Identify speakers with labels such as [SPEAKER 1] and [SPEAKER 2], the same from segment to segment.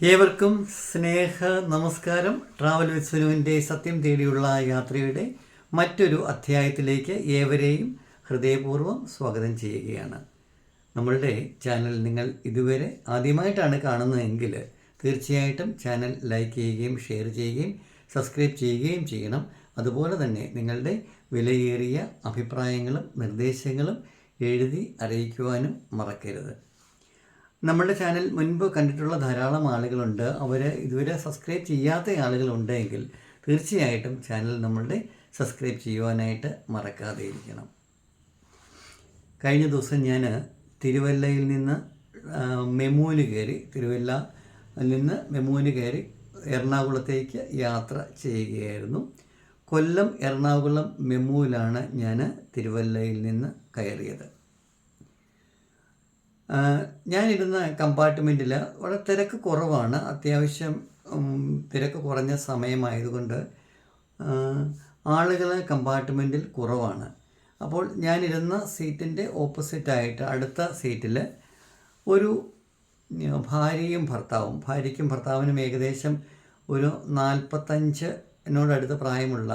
[SPEAKER 1] ഏവർക്കും സ്നേഹ നമസ്കാരം. Travel with സുനുവിന്റെ സത്യം തേടിയുള്ള യാത്രയുടെ മറ്റൊരു അധ്യായത്തിലേക്ക് ഏവരെയും ഹൃദയപൂർവം സ്വാഗതം ചെയ്യുകയാണ്. നമ്മളുടെ ചാനൽ നിങ്ങൾ ഇതുവരെ ആദ്യമായിട്ടാണ് കാണുന്നതെങ്കിൽ തീർച്ചയായിട്ടും ചാനൽ ലൈക്ക് ചെയ്യുകയും ഷെയർ ചെയ്യുകയും സബ്സ്ക്രൈബ് ചെയ്യുകയും ചെയ്യണം. അതുപോലെ തന്നെ നിങ്ങളുടെ വിലയേറിയ അഭിപ്രായങ്ങളും നിർദ്ദേശങ്ങളും എഴുതി അറിയിക്കുവാനും മറക്കരുത്. നമ്മുടെ ചാനൽ മുൻപ് കണ്ടിട്ടുള്ള ധാരാളം ആളുകളുണ്ട്. അവർ ഇതുവരെ സബ്സ്ക്രൈബ് ചെയ്യാത്ത ആളുകളുണ്ടെങ്കിൽ തീർച്ചയായിട്ടും ചാനൽ നമ്മളുടെ സബ്സ്ക്രൈബ് ചെയ്യുവാനായിട്ട് മറക്കാതെ ഇരിക്കണം. കഴിഞ്ഞ ദിവസം ഞാൻ തിരുവല്ലയിൽ നിന്ന് മെമൂന് കയറി തിരുവല്ല നിന്ന് മെമൂന് കയറി എറണാകുളത്തേക്ക് യാത്ര ചെയ്യുകയായിരുന്നു. കൊല്ലം എറണാകുളം മെമുവിലാണ് ഞാൻ തിരുവല്ലയിൽ നിന്ന് കയറിയത്. ഞാനിരുന്ന കമ്പാർട്ട്മെന്റിൽ വളരെ തിരക്ക് കുറവാണ്. അത്യാവശ്യം തിരക്ക് കുറഞ്ഞ സമയമായതുകൊണ്ട് ആളുകൾ കമ്പാർട്ട്മെന്റിൽ കുറവാണ്. അപ്പോൾ ഞാനിരുന്ന സീറ്റിന്റെ ഓപ്പോസിറ്റായിട്ട് അടുത്ത സീറ്റിൽ ഒരു ഭാര്യയും ഭർത്താവും. ഭാര്യയ്ക്കും ഭർത്താവിനും ഏകദേശം ഒരു നാൽപ്പത്തഞ്ച് എന്നോടടുത്ത് പ്രായമുള്ള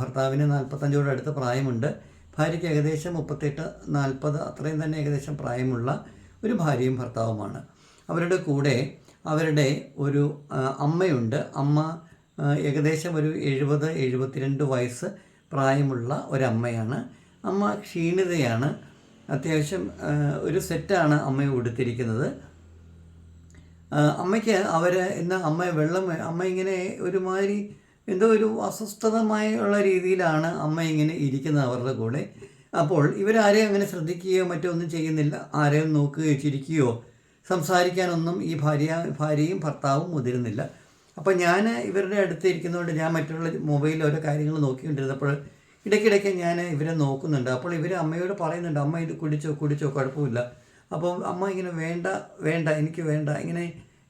[SPEAKER 1] ഭർത്താവിന് നാൽപ്പത്തഞ്ചോടടുത്ത് പ്രായമുണ്ട്. ഭാര്യയ്ക്ക് ഏകദേശം മുപ്പത്തെട്ട് നാൽപ്പത് അത്രയും തന്നെ ഏകദേശം പ്രായമുള്ള ഒരു ഭാര്യയും ഭർത്താവുമാണ്. അവരുടെ കൂടെ അവരുടെ ഒരു അമ്മയുണ്ട്. അമ്മ ഏകദേശം ഒരു എഴുപത് എഴുപത്തിരണ്ട് വയസ്സ് പ്രായമുള്ള ഒരമ്മയാണ്. അമ്മ ക്ഷീണിതയാണ്. അത്യാവശ്യം ഒരു സെറ്റാണ് അമ്മ ഉടുത്തിരിക്കുന്നത്. അമ്മയ്ക്ക് അവർ ഇന്ന് അമ്മ വെള്ളം അമ്മ ഇങ്ങനെ ഒരുമാതിരി എന്തോ ഒരു അസ്വസ്ഥതമായുള്ള രീതിയിലാണ് അമ്മ ഇങ്ങനെ ഇരിക്കുന്നത് അവരുടെ കൂടെ. അപ്പോൾ ഇവരാരെയും അങ്ങനെ ശ്രദ്ധിക്കുകയോ മറ്റോ ഒന്നും ചെയ്യുന്നില്ല. ആരെയും നോക്കുകയോ ചിരിക്കുകയോ സംസാരിക്കാനൊന്നും ഈ ഭാര്യ ഭാര്യയും ഭർത്താവും മുതിരുന്നില്ല. അപ്പോൾ ഞാൻ ഇവരുടെ അടുത്ത് ഇരിക്കുന്നതുകൊണ്ട് ഞാൻ മറ്റുള്ള മൊബൈലിൽ ഓരോ കാര്യങ്ങൾ നോക്കിക്കൊണ്ടിരുന്നപ്പോൾ ഇടയ്ക്കിടയ്ക്ക് ഞാൻ ഇവരെ നോക്കുന്നുണ്ട്. അപ്പോൾ ഇവർ അമ്മയോട് പറയുന്നുണ്ട് അമ്മ ഇത് കുടിച്ചോ കുടിച്ചോ കുഴപ്പമില്ല. അപ്പോൾ അമ്മ ഇങ്ങനെ വേണ്ട വേണ്ട എനിക്ക് വേണ്ട. ഇങ്ങനെ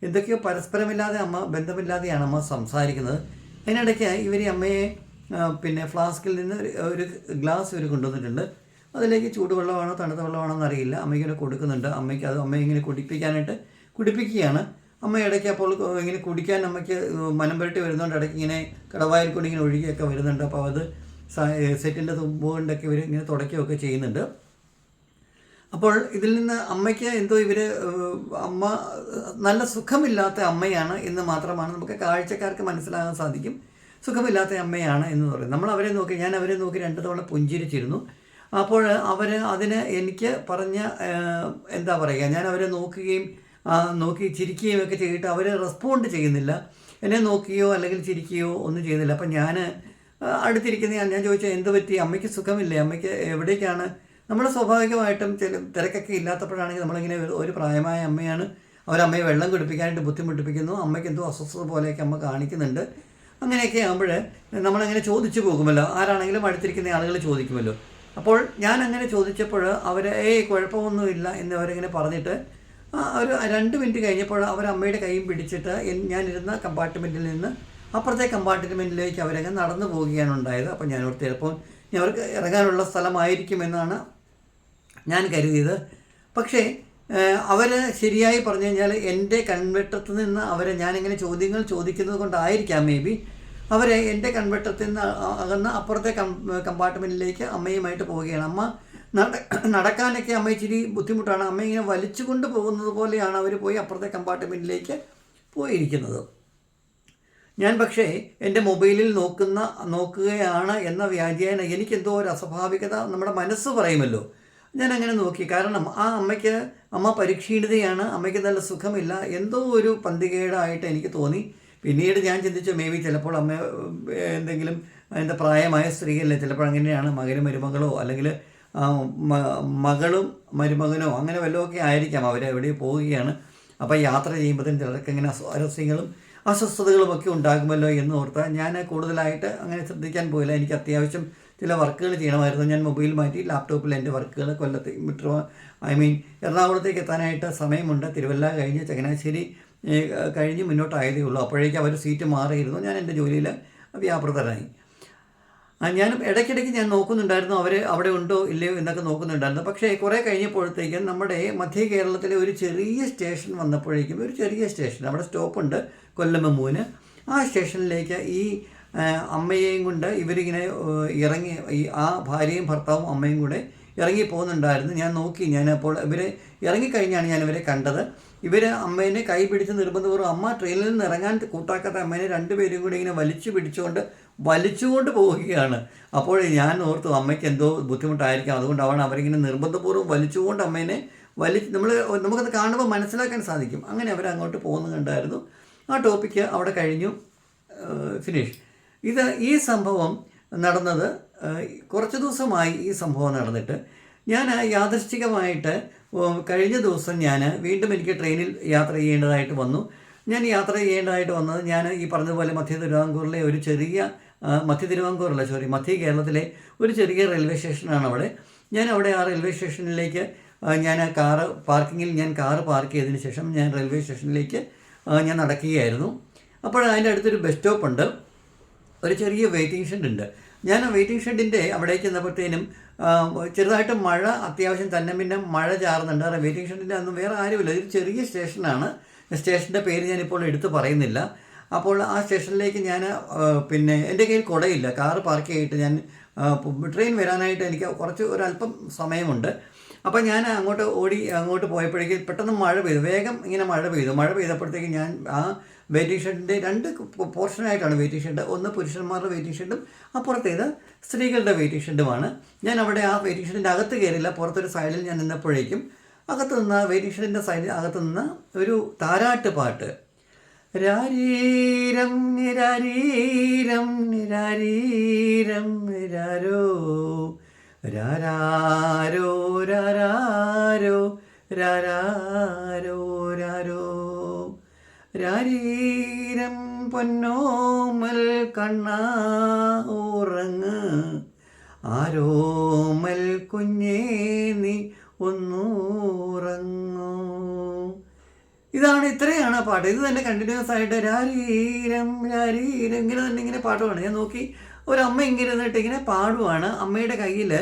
[SPEAKER 1] എന്തൊക്കെയോ പരസ്പരമില്ലാതെ അമ്മ ബന്ധമില്ലാതെയാണ് അമ്മ സംസാരിക്കുന്നത്. അതിനിടയ്ക്ക് ഇവർ അമ്മയെ പിന്നെ ഫ്ലാസ്കിൽ നിന്ന് ഒരു- ഗ്ലാസ് ഇവർ കൊണ്ടുവന്നിട്ടുണ്ട്. അതിലേക്ക് ചൂടുവെള്ളമാണോ തണുത്ത വെള്ളമാണോ എന്നറിയില്ല. അമ്മയ്ക്കിങ്ങനെ കൊടുക്കുന്നുണ്ട്. അമ്മയ്ക്ക് അത് അമ്മയെ ഇങ്ങനെ കുടിപ്പിക്കാനായിട്ട് കുടിപ്പിക്കുകയാണ്. അമ്മ ഇടയ്ക്ക് അപ്പോൾ ഇങ്ങനെ കുടിക്കാൻ അമ്മയ്ക്ക് മനം പുരട്ടി വരുന്നുണ്ട് ഇടയ്ക്ക് ഇങ്ങനെ കടവായിൽ കൂടി ഇങ്ങനെ ഒഴുകിയൊക്കെ വരുന്നുണ്ട്. അപ്പോൾ അത് സെറ്റിന്റെ തുമ്പ് കൊണ്ടൊക്കെ ഇവർ ഇങ്ങനെ തുടയ്ക്കുകയൊക്കെ ചെയ്യുന്നുണ്ട്. അപ്പോൾ ഇതിൽ നിന്ന് അമ്മയ്ക്ക് എന്തോ ഇവർ അമ്മ നല്ല സുഖമില്ലാത്ത അമ്മയാണ് എന്ന് മാത്രമാണ് നമുക്ക് കാഴ്ചക്കാർക്ക് മനസ്സിലാകാൻ സാധിക്കും. സുഖമില്ലാത്ത അമ്മയാണ് എന്ന് പറയും നമ്മൾ അവരെ നോക്കി ഞാൻ അവരെ നോക്കി രണ്ട് തവണ പുഞ്ചിരിച്ചിരുന്നു. അപ്പോൾ അവർ അതിന് എനിക്ക് പറഞ്ഞ എന്താ പറയുക ഞാൻ അവരെ നോക്കുകയും നോക്കി ചിരിക്കുകയും ഒക്കെ ചെയ്തിട്ട് അവർ റെസ്പോണ്ട് ചെയ്യുന്നില്ല. എന്നെ നോക്കുകയോ അല്ലെങ്കിൽ ചിരിക്കുകയോ ഒന്നും ചെയ്യുന്നില്ല. അപ്പം ഞാൻ അടുത്തിരിക്കുന്ന ഞാൻ ചോദിച്ചാൽ എന്ത് പറ്റി? അമ്മയ്ക്ക് സുഖമില്ലേ? അമ്മയ്ക്ക് എവിടേക്കാണ്? നമ്മൾ സ്വാഭാവികമായിട്ടും ചില തിരക്കൊക്കെ ഇല്ലാത്തപ്പോഴാണെങ്കിൽ നമ്മളിങ്ങനെ ഒരു- പ്രായമായ അമ്മയാണ്. അവരമ്മയെ വെള്ളം കുടിപ്പിക്കാനായിട്ട് ബുദ്ധിമുട്ടിപ്പിക്കുന്നു. അമ്മയ്ക്ക് എന്തോ അസ്വസ്ഥത പോലെയൊക്കെ അമ്മ കാണിക്കുന്നുണ്ട്. അങ്ങനെയൊക്കെ ആകുമ്പോൾ നമ്മളങ്ങനെ ചോദിച്ചു പോകുമല്ലോ. ആരാണെങ്കിലും അടുത്തിരിക്കുന്ന ആളുകൾ ചോദിക്കുമല്ലോ. അപ്പോൾ ഞാൻ അങ്ങനെ ചോദിച്ചപ്പോൾ അവർ ഏയ് കുഴപ്പമൊന്നുമില്ല എന്ന് അവരിങ്ങനെ പറഞ്ഞിട്ട് ഒരു രണ്ട് മിനിറ്റ് കഴിഞ്ഞപ്പോൾ അവർ അമ്മയുടെ കൈയും പിടിച്ചിട്ട് ഞാനിരുന്ന കമ്പാർട്ട്മെന്റിൽ നിന്ന് അപ്പുറത്തെ കമ്പാർട്ട്മെന്റിലേക്ക് അവരങ്ങ് നടന്നു പോവുകയാണ് ഉണ്ടായത്. അപ്പോൾ ഞാൻ ഓർത്ത് ചിലപ്പോൾ അവർക്ക് ഇറങ്ങാനുള്ള സ്ഥലമായിരിക്കുമെന്നാണ് ഞാൻ കരുതിയത്. പക്ഷേ അവർ ശരിയായി പറഞ്ഞു കഴിഞ്ഞാൽ എന്റെ കൺവെട്ടത്തിൽ നിന്ന് അവരെ ഞാനിങ്ങനെ ചോദ്യങ്ങൾ ചോദിക്കുന്നത് കൊണ്ടായിരിക്കാം മേ ബി അവരെ എന്റെ കൺവെട്ടത്തിൽ നിന്ന് അകന്ന് അപ്പുറത്തെ കമ്പാർട്ട്മെന്റിലേക്ക് അമ്മയുമായിട്ട് പോവുകയാണ്. അമ്മ നട നടക്കാനൊക്കെ അമ്മ ഇച്ചിരി ബുദ്ധിമുട്ടാണ്. അമ്മ ഇങ്ങനെ വലിച്ചു കൊണ്ട് പോകുന്നത് പോലെയാണ് അവർ പോയി അപ്പുറത്തെ കമ്പാർട്ട്മെന്റിലേക്ക് പോയിരിക്കുന്നത്. ഞാൻ പക്ഷേ എന്റെ മൊബൈലിൽ നോക്കുന്ന നോക്കുകയാണ് എന്ന വ്യാജേന എനിക്കെന്തോ ഒരു അസ്വാഭാവികത നമ്മുടെ മനസ്സ് പറയുമല്ലോ. ഞാൻ അങ്ങനെ നോക്കി. കാരണം ആ അമ്മയ്ക്ക് അമ്മ പരീക്ഷീണിതയാണ്. അമ്മയ്ക്ക് നല്ല സുഖമില്ല. എന്തോ ഒരു പന്തികേടായിട്ട് എനിക്ക് തോന്നി. പിന്നീട് ഞാൻ ചിന്തിച്ചു മേ ബി ചിലപ്പോൾ അമ്മ എന്തെങ്കിലും എന്താ പ്രായമായ സ്ത്രീയല്ലേ. ചിലപ്പോൾ അങ്ങനെയാണ്. മകനും മരുമകളോ അല്ലെങ്കിൽ മകളും മരുമകനോ അങ്ങനെ വല്ലതൊക്കെ ആയിരിക്കാം. അവർ എവിടെ പോവുകയാണ്. അപ്പോൾ യാത്ര ചെയ്യുമ്പോഴത്തേക്കും ചിലർക്ക് ഇങ്ങനെ സ്വാരസ്യങ്ങളും അസ്വസ്ഥതകളും ഒക്കെ ഉണ്ടാകുമല്ലോ എന്ന് ഓർത്താൽ ഞാൻ കൂടുതലായിട്ട് അങ്ങനെ ശ്രദ്ധിക്കാൻ പോയില്ല. എനിക്ക് അത്യാവശ്യം ചില വർക്കുകൾ ചെയ്യണമായിരുന്നു. ഞാൻ മൊബൈൽ മാറ്റി ലാപ്ടോപ്പിൽ എന്റെ വർക്കുകൾ കൊല്ലത്തെ മെട്രോ ഐ മീൻ എറണാകുളത്തേക്ക് എത്താനായിട്ട് സമയമുണ്ട്. തിരുവല്ല കഴിഞ്ഞ് ചങ്ങനാശ്ശേരി കഴിഞ്ഞ് മുന്നോട്ടായതേ ഉള്ളൂ. അപ്പോഴേക്കും അവർ സീറ്റ് മാറിയിരുന്നു. ഞാൻ എന്റെ ജോലിയിൽ വ്യാപൃതരായി. ഞാൻ ഇടയ്ക്കിടയ്ക്ക് ഞാൻ നോക്കുന്നുണ്ടായിരുന്നു. അവർ അവിടെ ഉണ്ടോ ഇല്ലയോ എന്നൊക്കെ നോക്കുന്നുണ്ടായിരുന്നു. പക്ഷേ കുറേ കഴിഞ്ഞപ്പോഴത്തേക്കും നമ്മുടെ മധ്യ കേരളത്തിലെ ഒരു ചെറിയ സ്റ്റേഷൻ വന്നപ്പോഴേക്കും ഒരു ചെറിയ സ്റ്റേഷൻ അവിടെ സ്റ്റോപ്പുണ്ട് കൊല്ലം മൂന്ന് ആ സ്റ്റേഷനിലേക്ക് ഈ അമ്മയെയും കൊണ്ട് ഇവരിങ്ങനെ ഇറങ്ങി ആ ഭാര്യയും ഭർത്താവും അമ്മയും കൂടെ ഇറങ്ങി പോകുന്നുണ്ടായിരുന്നു. ഞാൻ നോക്കി ഞാൻ അപ്പോൾ ഇവരെ ഇറങ്ങിക്കഴിഞ്ഞാണ് ഞാൻ ഇവരെ കണ്ടത്. ഇവർ അമ്മേനെ കൈ പിടിച്ച് നിർബന്ധപൂർവം അമ്മ ട്രെയിനിൽ നിന്ന് ഇറങ്ങാൻ കൂട്ടാക്കാത്ത അമ്മേനെ രണ്ടുപേരും കൂടി ഇങ്ങനെ വലിച്ചു പിടിച്ചുകൊണ്ട് വലിച്ചുകൊണ്ട് പോവുകയാണ്. അപ്പോൾ ഞാൻ ഓർത്തു അമ്മയ്ക്ക് എന്തോ ബുദ്ധിമുട്ടായിരിക്കാം. അതുകൊണ്ടാണ് അവരിങ്ങനെ നിർബന്ധപൂർവം വലിച്ചുകൊണ്ട് അമ്മേനെ വലി നമ്മൾ നമുക്കത് കാണുമ്പോൾ മനസ്സിലാക്കാൻ സാധിക്കും. അങ്ങനെ അവർ അങ്ങോട്ട് പോകുന്നത് ആ ടോപ്പിക്ക് അവിടെ കഴിഞ്ഞു. ഫിനിഷ്. ഇത് ഈ സംഭവം നടന്നത് കുറച്ച് ദിവസമായി ഈ സംഭവം നടന്നിട്ട്. ഞാൻ യാദൃശ്ചികമായിട്ട് കഴിഞ്ഞ ദിവസം ഞാൻ വീണ്ടും എനിക്ക് ട്രെയിനിൽ യാത്ര ചെയ്യേണ്ടതായിട്ട് വന്നു. ഞാൻ യാത്ര ചെയ്യേണ്ടതായിട്ട് വന്നത് ഞാൻ ഈ പറഞ്ഞതുപോലെ മധ്യ തിരുവിതാംകൂറിലെ ഒരു ചെറിയ മധ്യ തിരുവിതാംകൂറല്ല സോറി മധ്യ കേരളത്തിലെ ഒരു ചെറിയ റെയിൽവേ സ്റ്റേഷനാണ് അവിടെ. ഞാൻ അവിടെ ആ റെയിൽവേ സ്റ്റേഷനിലേക്ക് ഞാൻ കാറ് പാർക്കിങ്ങിൽ ഞാൻ കാറ് പാർക്ക് ചെയ്തതിന് ശേഷം ഞാൻ റെയിൽവേ സ്റ്റേഷനിലേക്ക് ഞാൻ നടക്കുകയായിരുന്നു. അപ്പോൾ അതിന്റെ അടുത്തൊരു ബസ് സ്റ്റോപ്പ് ഉണ്ട് ഒരു ചെറിയ വെയിറ്റിംഗ് ഷെഡ് ഉണ്ട്. ഞാൻ ആ വെയിറ്റിംഗ് ഷെഡിന്റെ അവിടേക്ക് ചെന്നപ്പോഴത്തേനും ചെറുതായിട്ട് മഴ അത്യാവശ്യം തന്നെ പിന്നെ മഴ ചാറുന്നുണ്ട്. ആ വെയിറ്റിംഗ് ഷെഡിന്റെ അന്ന് വേറെ ആരുമില്ല. ഒരു ചെറിയ സ്റ്റേഷനാണ് സ്റ്റേഷന്റെ പേര് ഞാനിപ്പോൾ എടുത്ത് പറയുന്നില്ല. അപ്പോൾ ആ സ്റ്റേഷനിലേക്ക് ഞാൻ പിന്നെ എന്റെ കയ്യിൽ കുടയില്ല. കാറ് പാർക്ക് ചെയ്തിട്ട് ഞാൻ ട്രെയിൻ വരാനായിട്ട് എനിക്ക് കുറച്ച് ഒരല്പം സമയമുണ്ട്. അപ്പോൾ ഞാൻ അങ്ങോട്ട് ഓടി അങ്ങോട്ട് പോയപ്പോഴേക്കും പെട്ടെന്ന് മഴ പെയ്തു. വേഗം ഇങ്ങനെ മഴ പെയ്തു. മഴ പെയ്തപ്പോഴത്തേക്ക് ഞാൻ ആ വെയിറ്റിംഗ് ഷെഡിന്റെ രണ്ട് പോർഷനായിട്ടാണ് വെയിറ്റിംഗ് ഷെഡ് ഒന്ന് പുരുഷന്മാരുടെ വെയിറ്റിംഗ് ഷെഡും അപ്പുറത്തേത് സ്ത്രീകളുടെ വെയിറ്റിംഗ് ഷെഡുമാണ് ഞാൻ അവിടെ ആ വെയിറ്റിംഗ് ഷെഡിന്റെ അകത്ത് കയറില്ല പുറത്തൊരു സൈഡിൽ ഞാൻ നിന്നപ്പോഴേക്കും അകത്ത് നിന്ന് വെയിറ്റിംഗ് ഷെഡിന്റെ സൈഡിൽ അകത്ത് നിന്ന് ഒരു താരാട്ട് പാട്ട്. രാരീരം നിരാരീരം നിരാരീരം നിരാരോ രാരോ രാരോ രാരാരോ രാരോ. രാരീരം പൊന്നോമൽ കണ്ണാ ഉറങ്ങ്. ആരോമൽ കുഞ്ഞേ നീ ഒന്നുറങ്ങൂ. ഇതാണ് ഇത്രയാണ് ആ പാട്ട്. ഇത് തന്നെ കണ്ടിന്യൂസ് ആയിട്ട് രാരീരം രാരീരം ഇങ്ങനെ തന്നെ ഇങ്ങനെ പാട്ടുമാണ് ഞാൻ നോക്കി ഒരു അമ്മ ഇങ്ങനെ ഇരുന്നിട്ട് ഇങ്ങനെ പാടുവാണ്. അമ്മയുടെ കയ്യിൽ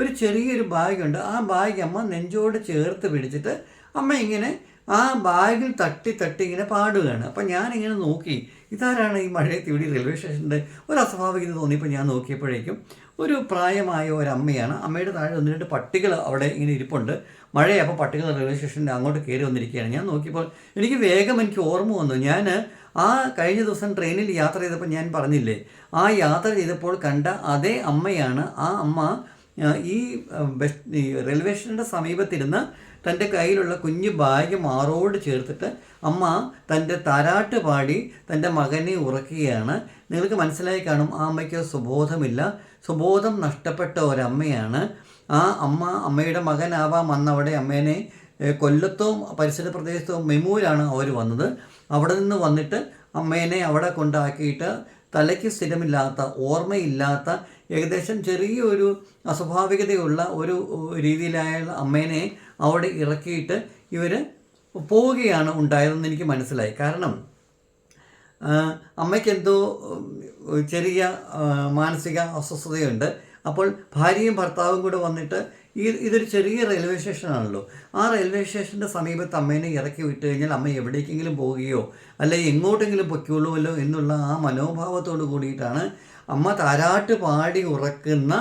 [SPEAKER 1] ഒരു ചെറിയൊരു ബാഗുണ്ട്. ആ ബാഗ് അമ്മ നെഞ്ചോട് ചേർത്ത് പിടിച്ചിട്ട് അമ്മ ഇങ്ങനെ ആ ബാഗിൽ തട്ടി തട്ടി ഇങ്ങനെ പാടുകയാണ്. അപ്പം ഞാനിങ്ങനെ നോക്കി. ഇതാരാണ് ഈ മഴയത്ത് ഇവിടെ റെയിൽവേ സ്റ്റേഷന്റെ ഒരു അസ്വാഭാവികത തോന്നിയപ്പോൾ ഞാൻ നോക്കിയപ്പോഴേക്കും ഒരു പ്രായമായ ഒരു അമ്മയാണ് അമ്മയുടെ താഴെ ഒന്ന് രണ്ട് പട്ടികൾ അവിടെ ഇങ്ങനെ ഇരിപ്പുണ്ട്. മഴയപ്പോൾ പട്ടികൾ റെയിൽവേ സ്റ്റേഷന്റെ അങ്ങോട്ട് കയറി വന്നിരിക്കുകയാണ്. ഞാൻ നോക്കിയപ്പോൾ എനിക്ക് വേഗം എനിക്ക് ഓർമ്മ വന്നു. ഞാൻ ആ കഴിഞ്ഞ ദിവസം ട്രെയിനിൽ യാത്ര ചെയ്തപ്പോൾ ഞാൻ പറഞ്ഞില്ലേ ആ യാത്ര ചെയ്തപ്പോൾ കണ്ട അതേ അമ്മയാണ് ആ അമ്മ ഈ റെയിൽവേ സ്റ്റേഷന്റെ സമീപത്തിരുന്ന് തന്റെ കയ്യിലുള്ള കുഞ്ഞു ബാഗ് മാറോട് ചേർത്തിട്ട് അമ്മ തന്റെ താരാട്ട് പാടി തന്റെ മകനെ ഉറക്കുകയാണ്. നിങ്ങൾക്ക് മനസ്സിലായി കാണും ആ അമ്മയ്ക്ക് സുബോധമില്ല. സുബോധം നഷ്ടപ്പെട്ട ഒരമ്മയാണ്. ആ അമ്മ അമ്മയുടെ മകനാവാം അന്നവിടെ അമ്മേനെ കൊല്ലത്തോ പരിസര പ്രദേശത്തോ മെമൂരാണ് അവർ വന്നത്. അവിടെ നിന്ന് വന്നിട്ട് അമ്മേനെ അവിടെ കൊണ്ടാക്കിയിട്ട് തലയ്ക്ക് സ്ഥിരമില്ലാത്ത ഓർമ്മയില്ലാത്ത ഏകദേശം ചെറിയൊരു അസ്വാഭാവികതയുള്ള ഒരു രീതിയിലായ അമ്മേനെ അവിടെ ഇറക്കിയിട്ട് ഇവർ പോവുകയാണ് ഉണ്ടായതെന്ന് എനിക്ക് മനസ്സിലായി. കാരണം അമ്മയ്ക്ക് എന്തോ ചെറിയ മാനസിക അസ്വസ്ഥതയുണ്ട്. അപ്പോൾ ഭാര്യയും ഭർത്താവും കൂടെ വന്നിട്ട് ഈ ഇതൊരു ചെറിയ റെയിൽവേ സ്റ്റേഷനാണല്ലോ. ആ റെയിൽവേ സ്റ്റേഷന്റെ സമീപത്ത് അമ്മേനെ ഇറക്കി വിട്ട് കഴിഞ്ഞാൽ അമ്മ എവിടേക്കെങ്കിലും പോവുകയോ അല്ലെങ്കിൽ എങ്ങോട്ടെങ്കിലും പൊയ്ക്കോളുമല്ലോ എന്നുള്ള ആ മനോഭാവത്തോട് കൂടിയിട്ടാണ് അമ്മ താരാട്ട് പാടി ഉറക്കുന്ന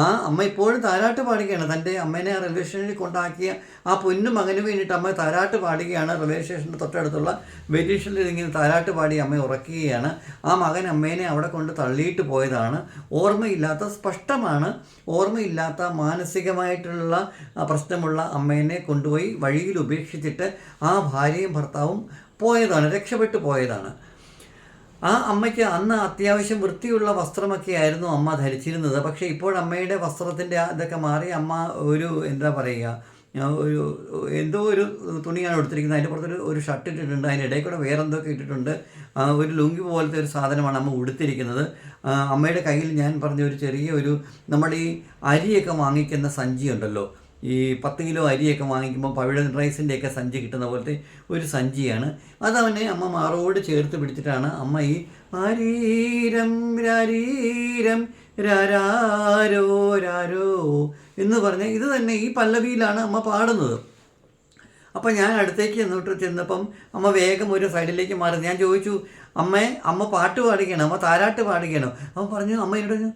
[SPEAKER 1] ആ അമ്മ ഇപ്പോഴും താരാട്ട് പാടുകയാണ്. തന്റെ അമ്മേനെ റെയിൽവേ സ്റ്റേഷനിൽ കൊണ്ടാക്കിയ ആ പൊന്നു മകന് വേണ്ടിയിട്ട് അമ്മ താരാട്ട് പാടുകയാണ്. റെയിൽവേ സ്റ്റേഷന്റെ തൊട്ടടുത്തുള്ള വെരീഷനിൽ ഇങ്ങനെ താരാട്ട് പാടി അമ്മ ഉറക്കുകയാണ്. ആ മകൻ അമ്മേനെ അവിടെ കൊണ്ട് തള്ളിയിട്ട് പോയതാണ്. ഓർമ്മയില്ലാത്ത സ്പഷ്ടമാണ് ഓർമ്മയില്ലാത്ത മാനസികമായിട്ടുള്ള പ്രശ്നമുള്ള അമ്മേനെ കൊണ്ടുപോയി വഴിയിൽ ഉപേക്ഷിച്ചിട്ട് ആ ഭാര്യയും ഭർത്താവും പോയതാണ് രക്ഷപ്പെട്ടു പോയതാണ്. ആ അമ്മയ്ക്ക് അന്ന് അത്യാവശ്യം വൃത്തിയുള്ള വസ്ത്രമൊക്കെ ആയിരുന്നു അമ്മ ധരിച്ചിരുന്നത്. പക്ഷേ ഇപ്പോൾ അമ്മയുടെ വസ്ത്രത്തിന്റെ ഇതൊക്കെ മാറി അമ്മ ഒരു എന്താ പറയുക ഒരു എന്തോ ഒരു തുണിയാണ് എടുത്തിരിക്കുന്നത്. അതിന്റെ പുറത്തൊരു ഒരു ഷർട്ട് ഇട്ടിട്ടുണ്ട്. അതിന്റെ ഇടയിൽ കൂടെ വേറെ എന്തൊക്കെ ഇട്ടിട്ടുണ്ട് ഒരു ലുങ്കി പോലത്തെ ഒരു സാധനമാണ് അമ്മ ഉടുത്തിരിക്കുന്നത്. അമ്മയുടെ കയ്യിൽ ഞാൻ പറഞ്ഞ ഒരു ചെറിയ ഒരു നമ്മുടെ ഈ അരിയൊക്കെ വാങ്ങിക്കുന്ന സഞ്ചി ഉണ്ടല്ലോ ഈ പത്ത് കിലോ അരിയൊക്കെ വാങ്ങിക്കുമ്പോൾ പവിഴൻ റൈസിന്റെയൊക്കെ സഞ്ചി കിട്ടുന്ന പോലത്തെ ഒരു സഞ്ചിയാണ്. അതവനെ അമ്മ മാറോട് ചേർത്ത് പിടിച്ചിട്ടാണ് അമ്മ ഈ ആരീരം രാരീരം രാരോ രാരോ എന്ന് പറഞ്ഞ് ഇത് തന്നെ ഈ പല്ലവിയിലാണ് അമ്മ പാടുന്നത്. അപ്പം ഞാൻ അടുത്തേക്ക് ചെന്നിട്ട് ചെന്നപ്പം അമ്മ വേഗം ഒരു സൈഡിലേക്ക് മാറി. ഞാൻ ചോദിച്ചു അമ്മേ അമ്മ പാട്ട് പാടുകയാണ് അമ്മ താരാട്ട് പാടുകയാണോ. അവൻ പറഞ്ഞു അമ്മ എന്നോട്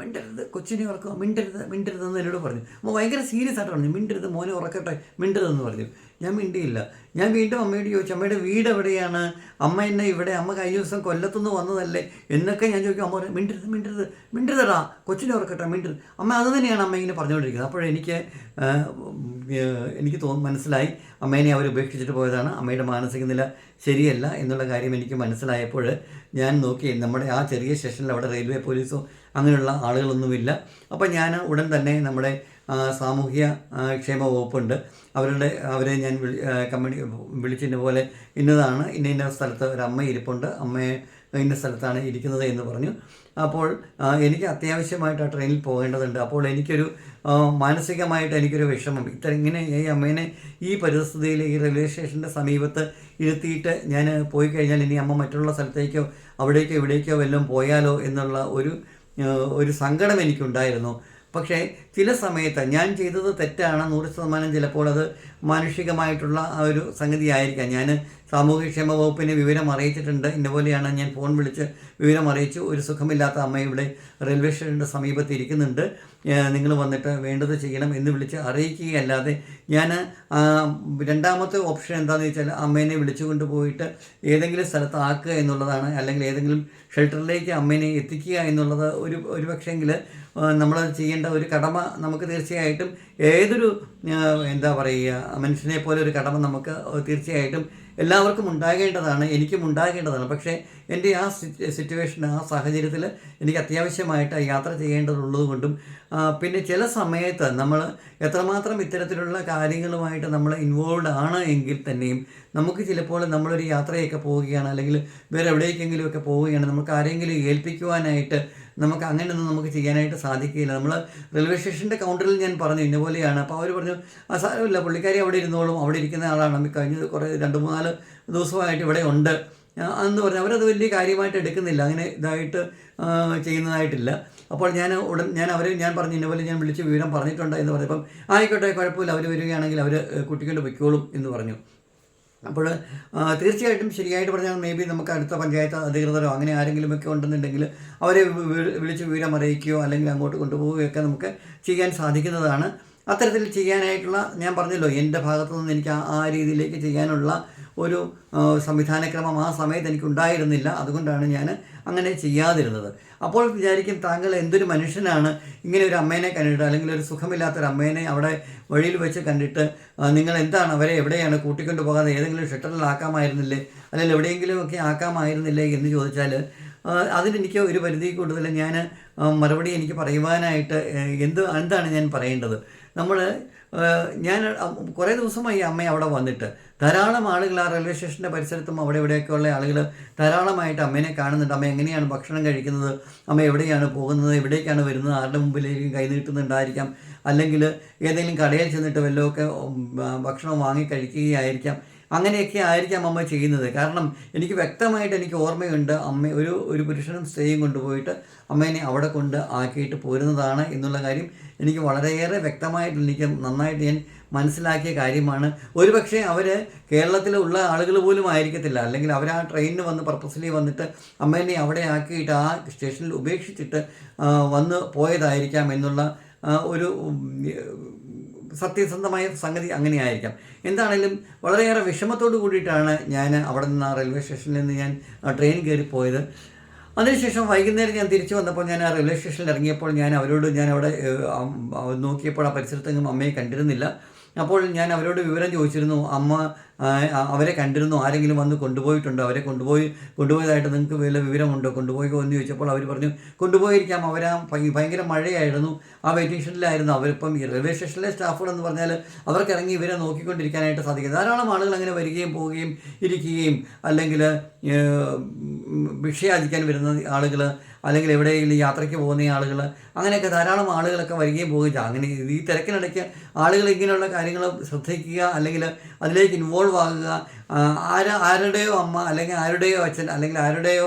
[SPEAKER 1] മിണ്ടരുത് കൊച്ചിനെ ഉറക്കുക മിണ്ടരുത് മിണ്ടരുതെന്ന് എന്നോട് പറഞ്ഞു. അപ്പോൾ ഭയങ്കര സീരിയസ് ആയിട്ട് പറഞ്ഞു മിണ്ടരുത് മോനെ ഉറക്കട്ടെ മിണ്ടരുതെന്ന് പറഞ്ഞു. ഞാൻ മിണ്ടിയില്ല. ഞാൻ വീണ്ടും അമ്മയോട് ചോദിച്ചു അമ്മയുടെ വീട് എവിടെയാണ്? അമ്മ എന്നെ ഇവിടെ അമ്മ കഴിഞ്ഞ ദിവസം കൊല്ലത്തുനിന്ന് വന്നതല്ലേ? എന്നൊക്കെ ഞാൻ ചോദിക്കും അമ്മ പറയും മിണ്ടരുത് മിണ്ടരുത് മിണ്ടരുതടാ കൊച്ചിനെ ഉറക്കട്ടെ മിണ്ടരുത്. അമ്മ അത് തന്നെയാണ് അമ്മ ഇങ്ങനെ പറഞ്ഞുകൊണ്ടിരിക്കുന്നത്. അപ്പോഴെനിക്ക് എനിക്ക് എനിക്ക് തോന്നുന്നു മനസ്സിലായി. അമ്മേനെ അവർ ഉപേക്ഷിച്ചിട്ട് പോയതാണ്. അമ്മയുടെ മാനസിക നില ശരിയല്ല എന്നുള്ള കാര്യം എനിക്ക് മനസ്സിലായപ്പോൾ ഞാൻ നോക്കി നമ്മുടെ ആ ചെറിയ സ്റ്റേഷനിൽ അവിടെ റെയിൽവേ പോലീസോ അങ്ങനെയുള്ള ആളുകളൊന്നുമില്ല. അപ്പോൾ ഞാൻ ഉടൻ തന്നെ നമ്മുടെ സാമൂഹ്യ ക്ഷേമ വകുപ്പുണ്ട്. അവരുടെ അവരെ ഞാൻ വിളി കമ്മ്യൂണി വിളിച്ചതിന്റെ പോലെ ഇന്നതാണ്. ഇന്ന ഇന്ന സ്ഥലത്ത് ഒരു അമ്മ ഇരിപ്പുണ്ട്. അമ്മയെ ഇന്ന സ്ഥലത്താണ് ഇരിക്കുന്നത് എന്ന് പറഞ്ഞു. അപ്പോൾ എനിക്ക് അത്യാവശ്യമായിട്ട് ആ ട്രെയിനിൽ പോകേണ്ടതുണ്ട്. അപ്പോൾ എനിക്കൊരു മാനസികമായിട്ട് എനിക്കൊരു വിഷമം. ഇത്ര ഇങ്ങനെ ഈ അമ്മേനെ ഈ പരിസ്ഥിതിയിൽ ഈ റെയിൽവേ സ്റ്റേഷന്റെ സമീപത്ത് ഇരുത്തിയിട്ട് ഞാൻ പോയി കഴിഞ്ഞാൽ ഇനി അമ്മ മറ്റുള്ള സ്ഥലത്തേക്കോ അവിടേക്കോ ഇവിടേക്കോ വല്ലതും പോയാലോ എന്നുള്ള ഒരു ഒരു സങ്കടം എനിക്കുണ്ടായിരുന്നു. പക്ഷേ ചില സമയത്ത് ഞാൻ ചെയ്തത് തെറ്റാണ് നൂറ് ശതമാനം ചിലപ്പോൾ അത് മാനുഷികമായിട്ടുള്ള ആ ഒരു സംഗതി ആയിരിക്കാം ഞാൻ സാമൂഹ്യക്ഷേമ വകുപ്പിനെ വിവരം അറിയിച്ചിട്ടുണ്ട്. ഇന്നപോലെയാണ് ഞാൻ ഫോൺ വിളിച്ച് വിവരം അറിയിച്ചു. ഒരു സുഖമില്ലാത്ത അമ്മ ഇവിടെ റെയിൽവേ സ്റ്റേഷന്റെ സമീപത്ത് ഇരിക്കുന്നുണ്ട്. നിങ്ങൾ വന്നിട്ട് വേണ്ടത് ചെയ്യണം എന്ന് വിളിച്ച് അറിയിക്കുകയല്ലാതെ ഞാൻ രണ്ടാമത്തെ ഓപ്ഷൻ എന്താണെന്ന് വെച്ചാൽ അമ്മേനെ വിളിച്ചുകൊണ്ട് പോയിട്ട് ഏതെങ്കിലും സ്ഥലത്ത് ആക്കുക എന്നുള്ളതാണ്. അല്ലെങ്കിൽ ഏതെങ്കിലും ഷെൽട്ടറിലേക്ക് അമ്മേനെ എത്തിക്കുക എന്നുള്ളത് ഒരു ഒരു പക്ഷേങ്കിൽ നമ്മൾ ചെയ്യേണ്ട ഒരു കടമ നമുക്ക് തീർച്ചയായിട്ടും ഏതൊരു എന്താ പറയുക മനുഷ്യനെ പോലെ ഒരു കടമ നമുക്ക് തീർച്ചയായിട്ടും എല്ലാവർക്കും ഉണ്ടാകേണ്ടതാണ് എനിക്കും ഉണ്ടാകേണ്ടതാണ്. പക്ഷേ എന്റെ ആ സിറ്റുവേഷൻ ആ സാഹചര്യത്തിൽ എനിക്ക് അത്യാവശ്യമായിട്ട് യാത്ര ചെയ്യേണ്ടതുള്ളതുകൊണ്ടും പിന്നെ ചില സമയത്ത് നമ്മൾ എത്രമാത്രം ഇത്തരത്തിലുള്ള കാര്യങ്ങളുമായിട്ട് നമ്മൾ ഇൻവോൾവ് ആണ് എങ്കിൽ തന്നെയും നമുക്ക് ചിലപ്പോൾ നമ്മളൊരു യാത്രയൊക്കെ പോവുകയാണ് അല്ലെങ്കിൽ വേറെ എവിടേക്കെങ്കിലും ഒക്കെ പോവുകയാണ് നമുക്ക് ആരെങ്കിലും ഏൽപ്പിക്കുവാനായിട്ട് നമുക്ക് അങ്ങനെയൊന്നും നമുക്ക് ചെയ്യാനായിട്ട് സാധിക്കില്ല നമ്മൾ റെയിൽവേ സ്റ്റേഷന്റെ കൗണ്ടറിൽ ഞാൻ പറഞ്ഞു ഇന്ന പോലെയാണ്. അപ്പോൾ അവർ പറഞ്ഞു ആ സാരമില്ല പുള്ളിക്കാരി അവിടെ ഇരുന്നോളും അവിടെ ഇരിക്കുന്ന ആളാണ്. കഴിഞ്ഞ കുറേ രണ്ട് മൂന്നാൽ ദിവസമായിട്ട് ഇവിടെ ഉണ്ട്. എന്ന് പറഞ്ഞാൽ അവരത് വലിയ കാര്യമായിട്ട് എടുക്കുന്നില്ല. അങ്ങനെ ഇതായിട്ട് ചെയ്യുന്നതായിട്ടില്ല. അപ്പോൾ ഞാൻ ഉടൻ ഞാൻ അവരെ ഞാൻ പറഞ്ഞു ഇന്നപോലെ ഞാൻ വിളിച്ച് വിവരം പറഞ്ഞിട്ടുണ്ട് എന്ന് പറഞ്ഞപ്പം ആയിക്കോട്ടെ കുഴപ്പമില്ല. അവർ വരികയാണെങ്കിൽ അവർ കുട്ടിക്കൊണ്ട് പൊയ്ക്കോളും എന്ന് പറഞ്ഞു. അപ്പോൾ തീർച്ചയായിട്ടും ശരിയായിട്ട് പറഞ്ഞാൽ മേ ബി നമുക്ക് അടുത്ത പഞ്ചായത്ത് അധികൃതരോ അങ്ങനെ ആരെങ്കിലുമൊക്കെ ഉണ്ടെന്നുണ്ടെങ്കിൽ അവരെ വിളിച്ച് വിവരം അറിയിക്കുകയോ അല്ലെങ്കിൽ അങ്ങോട്ട് കൊണ്ടുപോവുകയൊക്കെ നമുക്ക് ചെയ്യാൻ സാധിക്കുന്നതാണ്. അത്തരത്തിൽ ചെയ്യാനായിട്ടുള്ള ഞാൻ പറഞ്ഞല്ലോ എന്റെ ഭാഗത്തു നിന്ന് എനിക്ക് ആ രീതിയിലേക്ക് ചെയ്യാനുള്ള ഒരു സംവിധാനക്രമം ആ സമയത്ത് എനിക്ക് ഉണ്ടായിരുന്നില്ല അതുകൊണ്ടാണ് ഞാൻ അങ്ങനെ ചെയ്യാതിരുന്നത്. അപ്പോൾ വിചാരിക്കും താങ്കൾ എന്തൊരു മനുഷ്യനാണ്. ഇങ്ങനെ ഒരു അമ്മേനെ കണ്ടിട്ട് അല്ലെങ്കിൽ ഒരു സുഖമില്ലാത്തൊരു അമ്മേനെ അവിടെ വഴിയിൽ വെച്ച് കണ്ടിട്ട് നിങ്ങൾ എന്താണ് അവരെ എവിടെയാണ് കൂട്ടിക്കൊണ്ട് പോകാതെ ഏതെങ്കിലും ഷട്ടറിലാക്കാമായിരുന്നില്ലേ അല്ലെങ്കിൽ എവിടെയെങ്കിലും ഒക്കെ ആക്കാമായിരുന്നില്ലേ എന്ന് ചോദിച്ചാൽ അതിനെനിക്ക് ഒരു പരിധി കൂടുതൽ ഞാൻ മറുപടി എനിക്ക് പറയുവാനായിട്ട് എന്ത് എന്താണ് ഞാൻ പറയേണ്ടത്? നമ്മൾ ഞാൻ കുറേ ദിവസമായി അമ്മ അവിടെ വന്നിട്ട്. ധാരാളം ആളുകൾ ആ റെയിൽവേ സ്റ്റേഷന്റെ പരിസരത്തും അവിടെ ഇവിടെയൊക്കെയുള്ള ആളുകൾ ധാരാളമായിട്ട് അമ്മേനെ കാണുന്നുണ്ട്. അമ്മ എങ്ങനെയാണ് ഭക്ഷണം കഴിക്കുന്നത്? അമ്മ എവിടെയാണ് പോകുന്നത്? എവിടേക്കാണ് വരുന്നത്? ആരുടെ മുമ്പിലേക്കും കൈ നീട്ടുന്നുണ്ടായിരിക്കാം. അല്ലെങ്കിൽ ഏതെങ്കിലും കടയിൽ ചെന്നിട്ട് വല്ലതൊക്കെ ഉം, ഭക്ഷണം വാങ്ങി കഴിക്കുകയായിരിക്കാം. അങ്ങനെയൊക്കെ ആയിരിക്കാം അമ്മ ചെയ്യുന്നത്. കാരണം എനിക്ക് വ്യക്തമായിട്ട് എനിക്ക് ഓർമ്മയുണ്ട് അമ്മ ഒരു ഒരു പുരുഷനും സ്ത്രീയും കൊണ്ടുപോയിട്ട് അമ്മേനെ അവിടെ കൊണ്ട് ആക്കിയിട്ട് പോരുന്നതാണ് എന്നുള്ള കാര്യം എനിക്ക് വളരെയേറെ വ്യക്തമായിട്ട് എനിക്ക് നന്നായിട്ട് ഞാൻ മനസ്സിലാക്കിയ കാര്യമാണ്. ഒരുപക്ഷെ അവർ കേരളത്തിലുള്ള ആളുകൾ പോലും ആയിരിക്കത്തില്ല. അല്ലെങ്കിൽ അവർ ആ ട്രെയിനിന് വന്ന് പർപ്പസ്ലി വന്നിട്ട് അമ്മേനെ അവിടെ ആക്കിയിട്ട് ആ സ്റ്റേഷനിൽ ഉപേക്ഷിച്ചിട്ട് വന്ന് പോയതായിരിക്കാം എന്നുള്ള ഒരു സത്യസന്ധമായ സംഗതി അങ്ങനെയായിരിക്കാം. എന്താണെങ്കിലും വളരെയേറെ വിഷമത്തോട് കൂടിയിട്ടാണ് ഞാൻ അവിടെ നിന്ന് റെയിൽവേ സ്റ്റേഷനിൽ നിന്ന് ഞാൻ ട്രെയിൻ കയറി പോയത്. അതിനുശേഷം വൈകുന്നേരം ഞാൻ തിരിച്ചു വന്നപ്പോൾ ഞാൻ ആ റെയിൽവേ സ്റ്റേഷനിൽ ഇറങ്ങിയപ്പോൾ ഞാൻ അവരോട് ഞാൻ അവിടെ നോക്കിയപ്പോൾ ആ പരിസരത്തെങ്ങും അമ്മയെ കണ്ടിരുന്നില്ല. അപ്പോൾ ഞാൻ അവരോട് വിവരം ചോദിച്ചിരുന്നു അമ്മ അവരെ കണ്ടിരുന്നു. ആരെങ്കിലും വന്ന് കൊണ്ടുപോയിട്ടുണ്ടോ? അവരെ കൊണ്ടുപോയി കൊണ്ടുപോയതായിട്ട് നിങ്ങൾക്ക് വല്ല വിവരമുണ്ടോ? കൊണ്ടുപോയി എന്ന് ചോദിച്ചപ്പോൾ അവർ പറഞ്ഞു കൊണ്ടുപോയിരിക്കാം. അവരാ ഭയ- ഭയങ്കര മഴയായിരുന്നു. ആ വെയിറ്റിംഗ് ഷെഡിലായിരുന്നു അവരിപ്പം ഈ റെയിൽവേ സ്റ്റേഷനിലെ സ്റ്റാഫുകൾ എന്ന് പറഞ്ഞാൽ അവർക്ക് ഇറങ്ങി ഇവരെ നോക്കിക്കൊണ്ടിരിക്കാനായിട്ട് സാധിക്കും ധാരാളം ആളുകൾ അങ്ങനെ വരികയും പോവുകയും ഇരിക്കുകയും അല്ലെങ്കിൽ ഭിക്ഷയാചിക്കാൻ വരുന്ന ആളുകൾ അല്ലെങ്കിൽ എവിടെയെങ്കിലും യാത്രയ്ക്ക് പോകുന്ന ആളുകൾ അങ്ങനെയൊക്കെ ധാരാളം ആളുകളൊക്കെ വരികയും പോവുകയും അങ്ങനെ ഈ തിരക്കിനിടയ്ക്ക് ആളുകൾ ഇങ്ങനെയുള്ള കാര്യങ്ങൾ ശ്രദ്ധിക്കുക അല്ലെങ്കിൽ അതിലേക്ക് ഇൻവോൾവ് ഇൻവോൾവ് ആര ആരുടെയോ അമ്മ അല്ലെങ്കിൽ ആരുടെയോ അച്ഛൻ അല്ലെങ്കിൽ ആരുടെയോ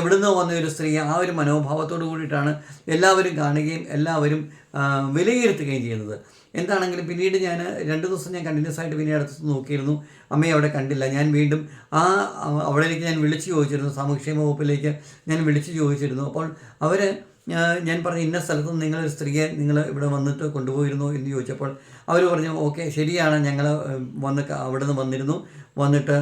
[SPEAKER 1] എവിടുന്നോ വന്ന ഒരു സ്ത്രീ ആ ഒരു മനോഭാവത്തോടു കൂടിയിട്ടാണ് എല്ലാവരും കാണുകയും എല്ലാവരും വിലയിരുത്തുകയും ചെയ്യുന്നത്. എന്താണെങ്കിലും പിന്നീട് ഞാൻ രണ്ട് ദിവസം ഞാൻ കണ്ടിന്യൂസ് ആയിട്ട് പിന്നെ അടുത്ത് നോക്കിയിരുന്നു. അമ്മയെ അവിടെ കണ്ടില്ല. ഞാൻ വീണ്ടും ആ അവിടേക്ക് ഞാൻ വിളിച്ചു ചോദിച്ചിരുന്നു. സാമൂഹ്യക്ഷേമ വകുപ്പിലേക്ക് ഞാൻ വിളിച്ചു ചോദിച്ചിരുന്നു. അപ്പോൾ അവർ ഞാൻ പറഞ്ഞു ഇന്ന സ്ഥലത്ത് നിങ്ങളൊരു സ്ത്രീയെ നിങ്ങൾ ഇവിടെ വന്നിട്ട് കൊണ്ടുപോയിരുന്നു എന്ന് ചോദിച്ചപ്പോൾ അവർ പറഞ്ഞു ഓക്കെ ശരിയാണ്. ഞങ്ങൾ വന്ന് അവിടെ നിന്ന് വന്നിരുന്നു. വന്നിട്ട്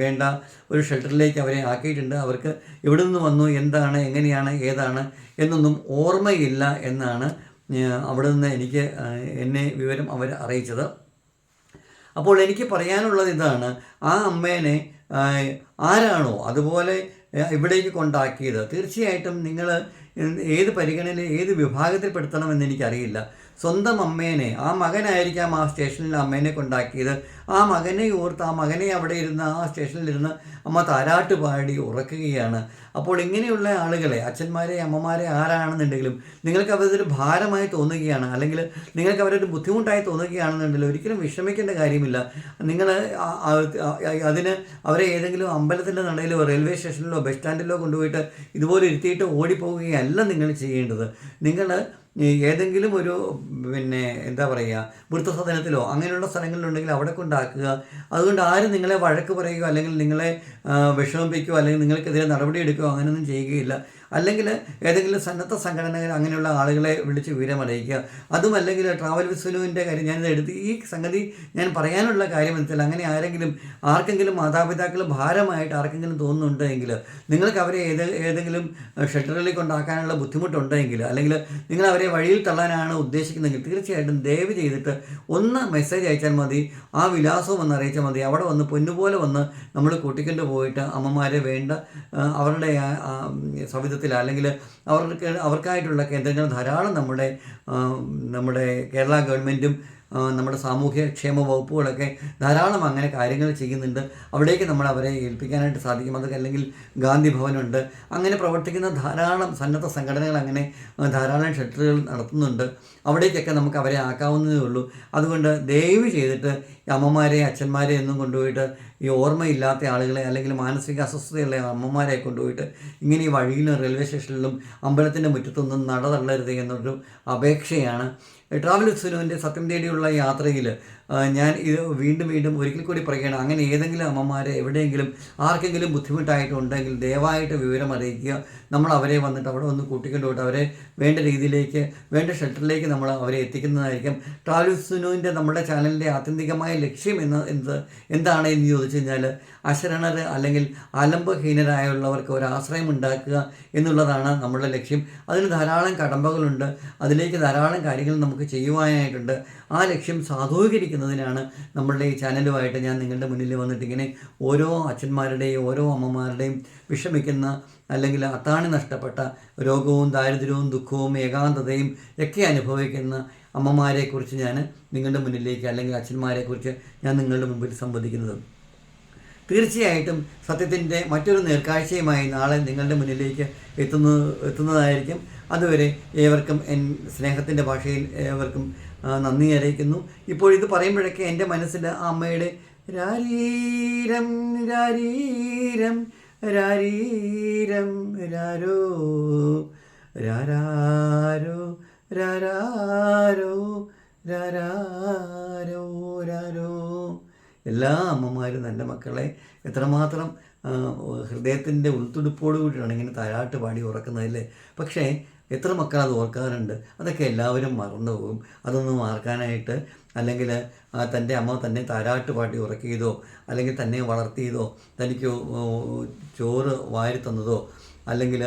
[SPEAKER 1] വേണ്ട. ഒരു ഷെൽട്ടറിലേക്ക് അവരെ ആക്കിയിട്ടുണ്ട്. അവർക്ക് എവിടെ നിന്ന് വന്നു? എന്താണ്? എങ്ങനെയാണ്? ഏതാണ്? എന്നൊന്നും ഓർമ്മയില്ല എന്നാണ് അവിടെ നിന്ന് എനിക്ക് എന്നെ വിവരം അവർ അറിയിച്ചത്. അപ്പോൾ എനിക്ക് പറയാനുള്ളത് ഇതാണ്. ആ അമ്മേനെ ആരാണോ അതുപോലെ ഇവിടേക്ക് കൊണ്ടാക്കിയത്? തീർച്ചയായിട്ടും നിങ്ങൾ ഏത് പരിഗണന ഏത് വിഭാഗത്തിൽ വിഭാഗത്തിൽപ്പെടുത്തണമെന്ന് എനിക്കറിയില്ല. സ്വന്തം അമ്മേനെ ആ മകനായിരിക്കാം ആ സ്റ്റേഷനിൽ അമ്മേനെ കൊണ്ടാക്കിയത്. ആ മകനെ ഓർത്ത് ആ മകനെ അവിടെ ഇരുന്ന് ആ സ്റ്റേഷനിൽ സ്റ്റേഷനിലിരുന്ന് അമ്മ താരാട്ട് പാടി ഉറക്കുകയാണ്. അപ്പോൾ ഇങ്ങനെയുള്ള ആളുകളെ അച്ഛന്മാരെ അമ്മമാരെ ആരാണെന്നുണ്ടെങ്കിലും നിങ്ങൾക്ക് അവരൊരു ഭാരമായി തോന്നുകയാണ്. അല്ലെങ്കിൽ നിങ്ങൾക്ക് അവരൊരു ബുദ്ധിമുട്ടായി തോന്നുകയാണെന്നുണ്ടെങ്കിൽ ഒരിക്കലും വിഷമിക്കേണ്ട കാര്യമില്ല. നിങ്ങൾ അതിന് അവരെ ഏതെങ്കിലും അമ്പലത്തിന്റെ നടയിലോ റെയിൽവേ സ്റ്റേഷനിലോ ബസ് സ്റ്റാൻഡിലോ കൊണ്ടുപോയിട്ട് ഇതുപോലെ ഇരുത്തിയിട്ട് ഓടിപ്പോവുകയല്ല നിങ്ങൾ ചെയ്യേണ്ടത്. നിങ്ങൾ ഏതെങ്കിലും ഒരു പിന്നെ എന്താ പറയുക വൃത്തസദനത്തിലോ അങ്ങനെയുള്ള സ്ഥലങ്ങളിലുണ്ടെങ്കിൽ അവിടെ കൊണ്ടാക്കുക. അതുകൊണ്ട് ആരും നിങ്ങളെ വഴക്ക് പറയുകയോ അല്ലെങ്കിൽ നിങ്ങളെ വിഷമിപ്പിക്കുകയോ അല്ലെങ്കിൽ നിങ്ങൾക്കെതിരെ നടപടിയെടുക്കുകയോ അങ്ങനെയൊന്നും ചെയ്യുകയില്ല. അല്ലെങ്കിൽ ഏതെങ്കിലും സന്നദ്ധ സംഘടനകൾ അങ്ങനെയുള്ള ആളുകളെ വിളിച്ച് വിവരം അറിയിക്കുക. അതും അല്ലെങ്കിൽ ട്രാവൽ വിസ്വലുവിന്റെ കാര്യം ഞാനിത് എടുത്ത് ഈ സംഗതി ഞാൻ പറയാനുള്ള കാര്യം വെച്ചാൽ അങ്ങനെ ആരെങ്കിലും ആർക്കെങ്കിലും മാതാപിതാക്കൾ ഭാരമായിട്ട് ആർക്കെങ്കിലും തോന്നുന്നുണ്ടെങ്കിൽ നിങ്ങൾക്ക് അവരെ ഏത് ഏതെങ്കിലും ഷെൽട്ടറിൽ കൊണ്ടാക്കാനുള്ള ബുദ്ധിമുട്ടുണ്ടെങ്കിൽ അല്ലെങ്കിൽ നിങ്ങൾ അവരെ വഴിയിൽ തള്ളാനാണ് ഉദ്ദേശിക്കുന്നതെങ്കിൽ തീർച്ചയായിട്ടും ദയവ് ചെയ്തിട്ട് ഒന്ന് മെസ്സേജ് അയച്ചാൽ മതി. ആ വിലാസവും ഒന്ന് അറിയിച്ചാൽ മതി. അവിടെ വന്ന് പൊന്നുപോലെ വന്ന് നമ്മൾ കൂട്ടിക്കൊണ്ട് പോയിട്ട് അമ്മമാരെ വേണ്ട അവരുടെ ആ, ആ, സവിധത്തിൽ അല്ലെങ്കിൽ അവർക്ക് അവർക്കായിട്ടുള്ള കേന്ദ്രങ്ങൾ ധാരാളം നമ്മുടെ നമ്മുടെ കേരള ഗവൺമെന്റും നമ്മുടെ സാമൂഹ്യ ക്ഷേമ വകുപ്പുകളൊക്കെ ധാരാളം അങ്ങനെ കാര്യങ്ങൾ ചെയ്യുന്നുണ്ട്. അവിടേക്ക് നമ്മൾ അവരെ ഏൽപ്പിക്കാനായിട്ട് സാധിക്കും. അതൊക്കെ അല്ലെങ്കിൽ ഗാന്ധി ഭവനുണ്ട്. അങ്ങനെ പ്രവർത്തിക്കുന്ന ധാരാളം സന്നദ്ധ സംഘടനകൾ അങ്ങനെ ധാരാളം ഷട്ടറുകൾ നടത്തുന്നുണ്ട്. അവിടേക്കൊക്കെ നമുക്ക് അവരെ ആക്കാവുന്നതേ ഉള്ളൂ. അതുകൊണ്ട് ദയവ് ചെയ്തിട്ട് അമ്മമാരെ അച്ഛന്മാരെ ഒന്നും കൊണ്ടുപോയിട്ട് ഈ ഓർമ്മയില്ലാത്ത ആളുകളെ അല്ലെങ്കിൽ മാനസിക അസ്വസ്ഥതയുള്ള അമ്മമാരെ കൊണ്ടുപോയിട്ട് ഇങ്ങനെ ഈ വഴിയിലും റെയിൽവേ സ്റ്റേഷനിലും അമ്പലത്തിന്റെ മുറ്റത്തൊന്നും നട തള്ളരുത് എന്നൊരു അപേക്ഷയാണ് ട്രാവൽ സുനുവിന്റെ സത്യം തേടിയുള്ള യാത്രയിൽ ഞാൻ വീണ്ടും വീണ്ടും ഒരിക്കൽ കൂടി പറയുകയാണ് അങ്ങനെ ഏതെങ്കിലും അമ്മമാരെ എവിടെയെങ്കിലും ആർക്കെങ്കിലും ബുദ്ധിമുട്ടായിട്ടുണ്ടെങ്കിൽ ദയവായിട്ട് വിവരം അറിയിക്കുക. നമ്മൾ അവരെ വന്നിട്ട് അവിടെ ഒന്ന് കൂട്ടിക്കൊണ്ട് പോയിട്ട് അവരെ വേണ്ട രീതിയിലേക്ക് വേണ്ട ഷെൽട്ടറിലേക്ക് നമ്മൾ അവരെ എത്തിക്കുന്നതായിരിക്കും. ട്രാവൽ സുനുവിന്റെ നമ്മുടെ ചാനലിന്റെ ആത്യന്തികമായ ലക്ഷ്യം എന്ന് എന്ത് എന്താണ് എന്ന് ചോദിച്ചു കഴിഞ്ഞാൽ അശരണർ അല്ലെങ്കിൽ അലംബഹീനരായുള്ളവർക്ക് ഒരു ആശ്രയം ഉണ്ടാക്കുക എന്നുള്ളതാണ് നമ്മുടെ ലക്ഷ്യം. അതിന് ധാരാളം കടമ്പകളുണ്ട്. അതിലേക്ക് ധാരാളം കാര്യങ്ങൾ നമുക്ക് ചെയ്യുവാനായിട്ടുണ്ട്. ആ ലക്ഷ്യം സാധൂകരിക്കുന്നതിനാണ് നമ്മളുടെ ഈ ചാനലുമായിട്ട് ഞാൻ നിങ്ങളുടെ മുന്നിൽ വന്നിട്ട് ഇങ്ങനെ ഓരോ അച്ഛന്മാരുടെയും ഓരോ അമ്മമാരുടെയും വിഷമിക്കുന്ന അല്ലെങ്കിൽ അത്താണി നഷ്ടപ്പെട്ട രോഗവും ദാരിദ്ര്യവും ദുഃഖവും ഏകാന്തതയും ഒക്കെ അനുഭവിക്കുന്ന അമ്മമാരെക്കുറിച്ച് ഞാൻ നിങ്ങളുടെ മുന്നിലേക്ക് അല്ലെങ്കിൽ അച്ഛന്മാരെക്കുറിച്ച് ഞാൻ നിങ്ങളുടെ മുമ്പിൽ സംവദിക്കുന്നത്. തീർച്ചയായിട്ടും സത്യത്തിന്റെ മറ്റൊരു നേർക്കാഴ്ചയുമായി നാളെ നിങ്ങളുടെ മുന്നിലേക്ക് എത്തുന്നു എത്തുന്നതായിരിക്കും. അതുവരെ ഏവർക്കും എൻ സ്നേഹത്തിന്റെ ഭാഷയിൽ ഏവർക്കും നന്ദി അറിയിക്കുന്നു. ഇപ്പോൾ ഇത് പറയുമ്പോഴൊക്കെ എന്റെ മനസ്സിൽ ആ അമ്മയുടെ രാരീരം രാരീരം രാരീരം രാരോ രാരാരോ രാരാരോ രാരാരോ രാരോ. എല്ലാ അമ്മമാരും നല്ല മക്കളെ എത്രമാത്രം ഹൃദയത്തിന്റെ ഉൾത്തുടുപ്പോടു കൂടിയാണ് ഇങ്ങനെ താരാട്ട് പാടി ഉറക്കുന്നതല്ലേ പക്ഷേ എത്ര മക്കൾ അത് ഓർക്കാറുണ്ട്? അതൊക്കെ എല്ലാവരും മറന്നു പോകും. അതൊന്നും ഓർക്കാനായിട്ട് അല്ലെങ്കിൽ തന്റെ അമ്മ തന്നെ താരാട്ട് പാട്ടി ഉറക്കിയതോ അല്ലെങ്കിൽ തന്നെ വളർത്തിയതോ തനിക്ക് ചോറ് വാരി തന്നതോ അല്ലെങ്കിൽ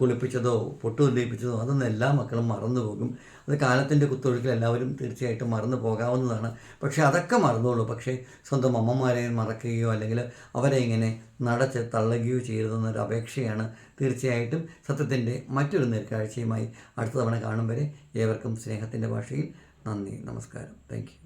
[SPEAKER 1] കുളിപ്പിച്ചതോ പൊട്ടുദീപിച്ചതോ അതൊന്നും എല്ലാ മക്കളും മറന്നു പോകും. അത് കാലത്തിന്റെ കുത്തൊഴുക്കിൽ എല്ലാവരും തീർച്ചയായിട്ടും മറന്നു പോകാവുന്നതാണ്. പക്ഷേ അതൊക്കെ മറന്നോളൂ. പക്ഷേ സ്വന്തം അമ്മമാരെ മറക്കുകയോ അല്ലെങ്കിൽ അവരെ ഇങ്ങനെ നടച്ച് തള്ളുകയോ ചെയ്യരുതെന്നൊരു അപേക്ഷയാണ് തീർച്ചയായിട്ടും സത്യത്തിന്റെ മറ്റൊരു നേർക്കാഴ്ചയുമായി അടുത്ത തവണ കാണും വരെ ഏവർക്കും സ്നേഹത്തിന്റെ ഭാഷയിൽ നന്ദി നമസ്കാരം. താങ്ക്